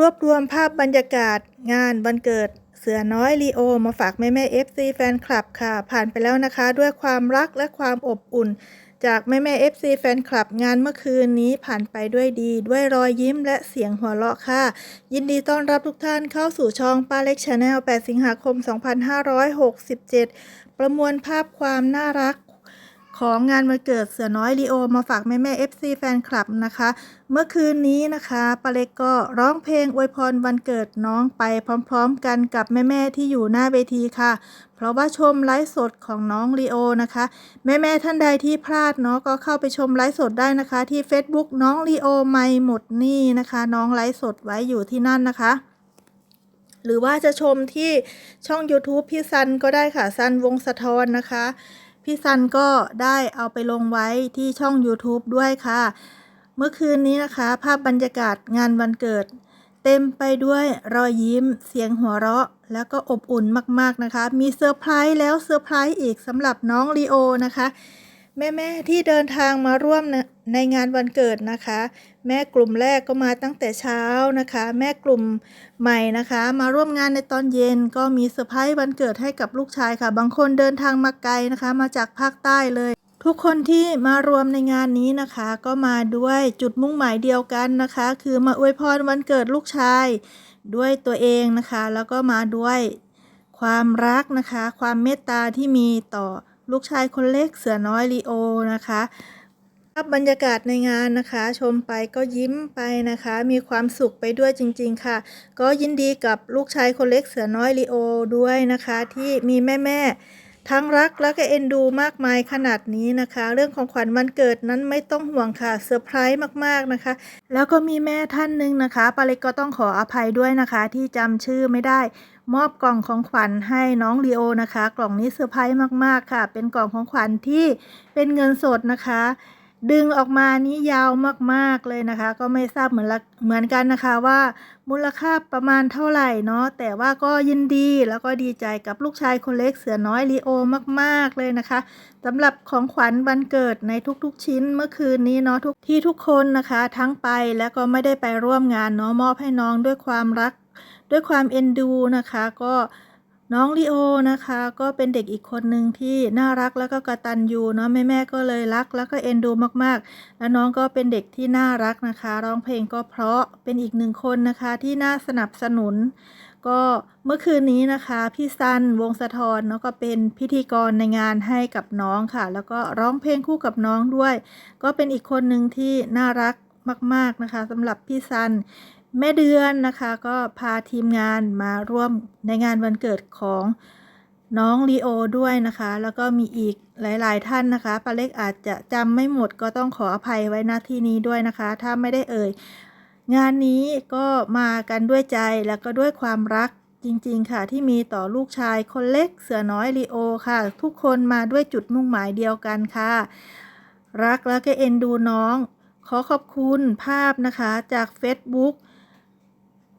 รวบรวมภาพบรรยากาศ งานวันเกิด เสือน้อยลีโอ มาฝากแม่แม่ๆ FC แฟนคลับค่ะ ผ่านไปแล้วนะคะ ด้วยความรักและความอบอุ่น จากแม่แม่ FC แฟนคลับงานเมื่อคืนนี้ผ่านไปด้วยดี ด้วยรอยยิ้มและเสียงหัวเราะค่ะ ยินดีต้อนรับทุกท่านเข้าสู่ช่องป้าเล็กชาแนล 8 สิงหาคม 2567 ประมวลภาพความน่ารัก ของงานวันเกิดเสือน้อยลีโอมาฝากแม่แม่ FC แฟนคลับนะคะ เมื่อคืนนี้นะคะปาเล็กก็ร้องเพลงอวยพรวันเกิดน้องไปพร้อมๆกันกับแม่ๆที่อยู่หน้าเวทีค่ะ เพราะว่าชมไลฟ์สดของน้องลีโอนะคะ แม่ๆท่านใดที่พลาดเนาะก็เข้าไปชมไลฟ์สดได้นะคะ ที่ Facebook น้องลีโอไม่หมดนี่นะคะ น้องไลฟ์สดไว้อยู่ที่นั่นนะคะหรือว่าจะชมที่ช่อง YouTube พี่ซันก็ได้ค่ะซันวงสะทอนนะคะ พี่ซันก็ได้เอาไปลงไว้ที่ช่อง YouTube ด้วยค่ะ เมื่อคืนนี้นะคะ ภาพบรรยากาศงานวันเกิด เต็มไปด้วยรอยยิ้ม เสียงหัวเราะ แล้วก็อบอุ่นมากๆนะคะ มีเซอร์ไพรส์แล้วเซอร์ไพรส์อีกสำหรับน้องลีโอนะคะ แม่ๆที่เดินทางมาร่วมนะในงานวันเกิดนะคะ แม่กลุ่มแรกก็มาตั้งแต่เช้านะคะ แม่กลุ่มใหม่นะคะ มาร่วมงานในตอนเย็นก็มีเซอร์ไพรส์วันเกิดให้กับลูกชายค่ะ บางคนเดินทางมาไกลนะคะ มาจากภาคใต้เลย ทุกคนที่มารวมในงานนี้นะคะ ก็มาด้วยจุดมุ่งหมายเดียวกันนะคะ คือมาอวยพรวันเกิดลูกชายด้วยตัวเองนะคะ แล้วก็มาด้วยความรักนะคะ ความเมตตาที่มีต่อ ลูกชายคนเล็กเสือน้อยลีโอนะคะภาพบรรยากาศในงานนะคะ ชมไปก็ยิ้มไปนะคะ มีความสุขไปด้วยจริง ๆ ค่ะ ก็ยินดีกับลูกชายคนเล็กเสือน้อยลีโอด้วยนะคะ ที่มีแม่แม่ ทั้งรักและก็เอ็นดูมากมายขนาดนี้นะคะ เรื่องของขวัญวันเกิดนั้นไม่ต้องห่วงค่ะเซอร์ไพรส์มากๆนะคะ แล้วก็มีแม่ท่านหนึ่งนะคะปาเล็กก็ต้องขออภัยด้วยนะคะ ที่จำชื่อไม่ได้ มอบกล่องของขวัญให้น้องลีโอนะคะ กล่องนี้เซอร์ไพรส์มากๆค่ะ เป็นกล่องของขวัญที่เป็นเงินสดนะคะ ดึงออกมานี้ยาวมากๆเลยนะคะ ก็ไม่ทราบเหมือนเหมือนกันนะคะว่ามูลค่าประมาณเท่าไหร่เนาะแต่ว่าก็ยินดีแล้วก็ดีใจกับลูกชายคนเล็กเสือน้อยลีโอมากๆเลยนะคะสำหรับของขวัญวันเกิดในทุกๆชิ้นเมื่อคืนนี้เนาะทุกที่ทุกคนนะคะ ทั้งไปแล้วก็ไม่ได้ไปร่วมงานเนาะมอบให้น้องด้วยความรัก ด้วยความเอ็นดูนะคะ ก็ น้องลีโอนะคะ ก็เป็นเด็กอีกคนหนึ่งที่น่ารักแล้วก็กระตัญญูเนาะแม่แม่ก็เลยรักแล้วก็เอ็นดูมากๆ แล้วน้องก็เป็นเด็กที่น่ารักนะคะ ร้องเพลงก็เพราะเป็นอีกหนึ่งคนนะคะที่น่าสนับสนุน ก็เมื่อคืนนี้นะคะพี่ซันวงสะทอนเนาะก็เป็นพิธีกรในงานให้กับน้องค่ะ แล้วก็ร้องเพลงคู่กับน้องด้วย ก็เป็นอีกคนหนึ่งที่น่ารัก มาก ๆนะคะสำหรับพี่ซันแม่เดือนนะคะก็พาทีมงานมาร่วมในงานวันเกิดของน้องลีโอด้วยนะคะ แล้วก็มีอีกหลาย ๆ ท่านนะคะปาเล็กอาจจะจำไม่หมดก็ต้องขออภัยไว้ณที่นี้ด้วยนะคะ ถ้าไม่ได้เอ่ย งานนี้ก็มากันด้วยใจแล้วก็ด้วยความรักจริง ๆ ค่ะที่มีต่อลูกชายคนเล็กเสือน้อยลีโอค่ะ ทุกคนมาด้วยจุดมุ่งหมายเดียวกันค่ะ รักแล้วก็เอ็นดูน้อง ขอขอบคุณภาพนะคะจาก Facebook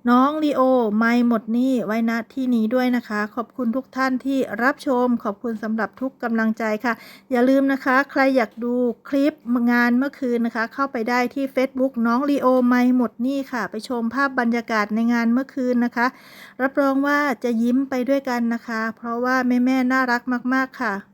น้องลีโอไม่หมดนี่ไว้ณที่นี้ด้วยนะคะ ขอบคุณทุกท่านที่รับชม ขอบคุณสำหรับทุกกำลังใจค่ะ อย่าลืมนะคะ ใครอยากดูคลิปงานเมื่อคืนนะคะ เข้าไปได้ที่ Facebook น้องลีโอไม่หมดนี่ค่ะ ไปชมภาพบรรยากาศในงานเมื่อคืนนะคะ รับรองว่าจะยิ้มไปด้วยกันนะคะ เพราะว่าแม่ๆน่ารักมาก ๆค่ะ